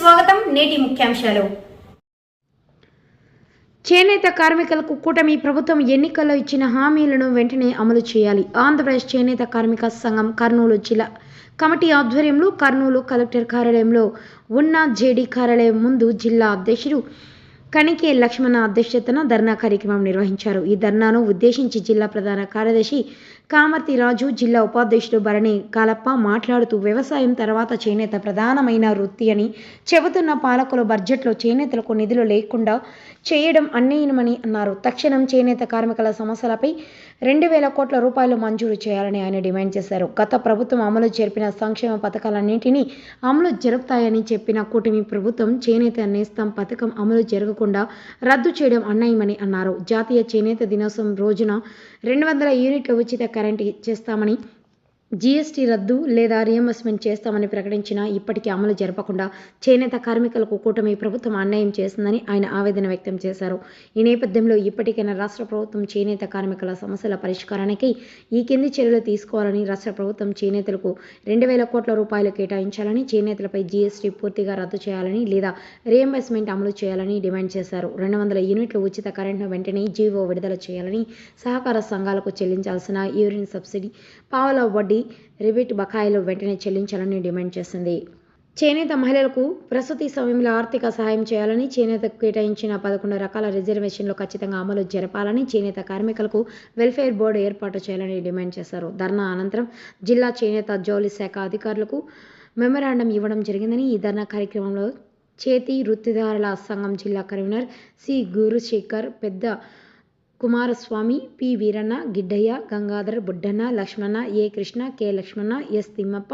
నేటి ముఖ్యాంశాలు. చేనేత కార్మికులకు కూటమి ప్రభుత్వం ఎన్నికల్లో ఇచ్చిన హామీలను వెంటనే అమలు చేయాలి. ఆంధ్రప్రదేశ్ చేనేత కార్మిక సంఘం కర్నూలు జిల్లా కమిటీ ఆధ్వర్యంలో కర్నూలు కలెక్టర్ కార్యాలయంలో ఉన్న జేడీ కార్యాలయం ముందు జిల్లా అధ్యక్షుడు కణికే లక్ష్మణ అధ్యక్షతన ధర్నా కార్యక్రమం నిర్వహించారు. ఈ ధర్నాను ఉద్దేశించి జిల్లా ప్రధాన కార్యదర్శి కామర్తి రాజు జిల్లా ఉపాధ్యక్షుడు భరణి కాలప్ప మాట్లాడుతూ వ్యవసాయం తర్వాత చేనేత ప్రధానమైన వృత్తి అని చెబుతున్న పాలకుల బడ్జెట్లో చేనేతలకు నిధులు లేకుండా చేయడం అన్యాయమని అన్నారు. తక్షణం చేనేత కార్మికుల సమస్యలపై రెండు వేల కోట్ల రూపాయలు మంజూరు చేయాలని ఆయన డిమాండ్ చేశారు. గత ప్రభుత్వం అమలు జరిపిన సంక్షేమ పథకాలన్నింటినీ అమలు జరుపుతాయని చెప్పిన కూటమి ప్రభుత్వం చేనేత నేస్తం పథకం అమలు జరగకుండా రద్దు చేయడం అన్యాయమని అన్నారు. జాతీయ చేనేత దినోత్సవం రోజున రెండు వందల యూనిట్ల ఉచిత కరెంట్ చేస్తామని జీఎస్టీ రద్దు లేదా రియంబర్స్మెంట్ చేస్తామని ప్రకటించినా ఇప్పటికీ అమలు జరపకుండా చేనేత కార్మికులకు కూటమి ప్రభుత్వం అన్యాయం చేసిందని ఆయన ఆవేదన వ్యక్తం చేశారు. ఈ నేపథ్యంలో ఇప్పటికైనా రాష్ట్ర ప్రభుత్వం చేనేత కార్మికుల సమస్యల పరిష్కారానికి ఈ కింది చర్యలు తీసుకోవాలని రాష్ట్ర ప్రభుత్వం చేనేతలకు రెండు వేల కోట్ల రూపాయలు కేటాయించాలని చేనేతలపై జీఎస్టీ పూర్తిగా రద్దు చేయాలని లేదా రియంబర్స్మెంట్ అమలు చేయాలని డిమాండ్ చేశారు. రెండు వందల యూనిట్లు ఉచిత కరెంట్ను వెంటనే జీవో విడుదల చేయాలని సహకార సంఘాలకు చెల్లించాల్సిన యూరిన్ సబ్సిడీ పావల వడ్డీ రిబిట్ బకాయిలు వెంటనే చెల్లించాలని డిమాండ్ చేసింది. చేనేత మహిళలకు ప్రసూతి సమయంలో ఆర్థిక సహాయం చేయాలని చేనేతకు కేటాయించిన పదకొండు రకాల రిజర్వేషన్లు ఖచ్చితంగా అమలు జరపాలని చేనేత కార్మికులకు వెల్ఫేర్ బోర్డు ఏర్పాటు చేయాలని డిమాండ్ చేశారు. ధర్నా అనంతరం జిల్లా చేనేత జౌలి శాఖ అధికారులకు మెమరాండం ఇవ్వడం జరిగిందని ఈ ధర్నా కార్యక్రమంలో చేతి వృత్తిదారుల సంఘం జిల్లా కన్వీనర్ సి గురుశేఖర్ పెద్ద Kumaraswamy P. Veeranna Giddaiah Gangadhara Buddanna Lakshmana A. Krishna K. Lakshmana S. Thimmappa